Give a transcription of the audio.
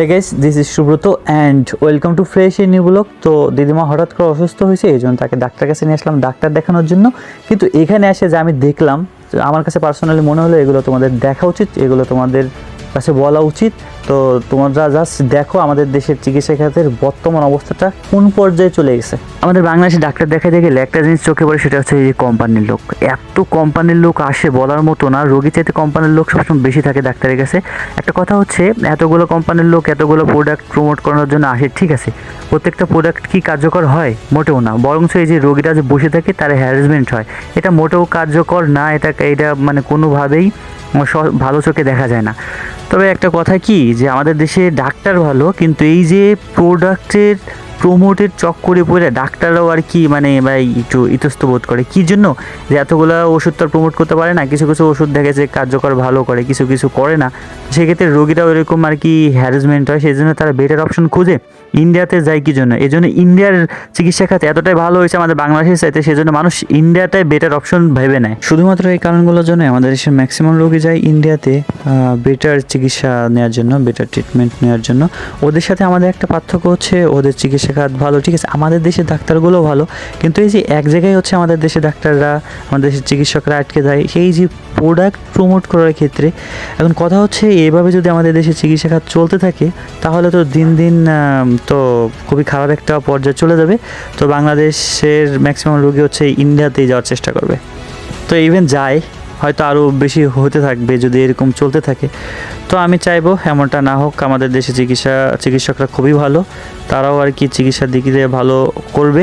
Hey guys this is Subrata and welcome to fresh এই new তো দিদিমা হঠাৎ করে অসুস্থ হয়েছে, এই জন্য তাকে ডাক্তার কাছে নিয়ে আসলাম, ডাক্তার দেখানোর জন্য। কিন্তু এখানে এসে যে আমি দেখলাম আমার কাছে পার্সোনালি মনে হলো এগুলো তোমাদের দেখা উচিত, এগুলো তোমাদের কাছে বলা উচিত। তো তোমরা জাস্ট দেখো, আমাদের দেশের চিকিৎসা খাতের বর্তমান অবস্থাটা কোন পর্যায়ে চলে গেছে? আমাদের বাংলাদেশে ডাক্তার দেখাতে গেলে একটা জিনিস চোখে পড়ে, সেটা হচ্ছে এই কোম্পানির লোক। এত কোম্পানির লোক আসে বলার মতো না রোগী চাইতে কোম্পানির লোক সবসময় বেশি থাকে ডাক্তারের কাছে। একটা কথা হচ্ছে, এতগুলো কোম্পানির লোক এতগুলো প্রোডাক্ট প্রমোট করানোর জন্য আসে, ঠিক আছে। প্রত্যেকটা প্রোডাক্ট কি কার্যকর হয়? মোটেও না। বরং এই যে রোগীরা যে বসে থাকে, তার হ্যারাসমেন্ট হয়। এটা মোটেও কার্যকর না, এটা এটা মানে কোনোভাবেই ভালো চোখে দেখা যায় না। তবে একটা কথা কি, যে আমাদের দেশে ডাক্তার ভালো, কিন্তু এই যে প্রোডাক্টের, প্রমোটের চক্করে পড়ে ডাক্তাররাও আর কি মানে ভাই একটু ইতস্ত বোধ করে। কী জন্য? যে এতগুলো ওষুধ তো প্রমোট করতে পারে না, কিছু কিছু ওষুধ দেখে যে কার্যকর ভালো করে, কিছু কিছু করে না। সেক্ষেত্রে রোগীরাও এরকম আর কি হ্যারাসমেন্ট হয় সেই জন্য তারা বেটার অপশন খুঁজে। ইন্ডিয়াতে যায় কি জন্য? এই জন্য ইন্ডিয়ার চিকিৎসা খাতে এতটাই ভালো হয়েছে আমাদের বাংলাদেশের চাইতে সেই জন্য মানুষ ইন্ডিয়াটাই বেটার অপশন ভেবে নেয়। শুধুমাত্র এই কারণগুলোর জন্য আমাদের দেশের ম্যাক্সিমাম রোগী যায় ইন্ডিয়াতে বেটার চিকিৎসা নেওয়ার জন্য বেটার ট্রিটমেন্ট নেওয়ার জন্য। ওদের সাথে আমাদের একটা পার্থক্য হচ্ছে ওদের চিকিৎসা খাত ভালো, ঠিক আছে? আমাদের দেশের ডাক্তারগুলো ভালো, কিন্তু এই যে এক জায়গায় হচ্ছে আমাদের দেশের ডাক্তাররা, আমাদের দেশের চিকিৎসকরা আটকে যায়, সেই যে প্রোডাক্ট প্রমোট করার ক্ষেত্রে, এখন কথা হচ্ছে এভাবে যদি আমাদের দেশে চিকিৎসা খাত চলতে থাকে, তাহলে তো দিন দিন তো খুবই খারাপ একটা পর্যায়ে চলে যাবে। তো বাংলাদেশের ম্যাক্সিমাম রোগী হচ্ছে ইন্ডিয়াতেই যাওয়ার চেষ্টা করবে। তো ইভেন যায়, হয়তো আরও বেশি হতে থাকবে যদি এরকম চলতে থাকে। তো আমি চাইব এমনটা না হোক, আমাদের দেশে চিকিৎসা, চিকিৎসকরা খুবই ভালো। তারাও আর কি চিকিৎসার দিক দিয়ে ভালো করবে।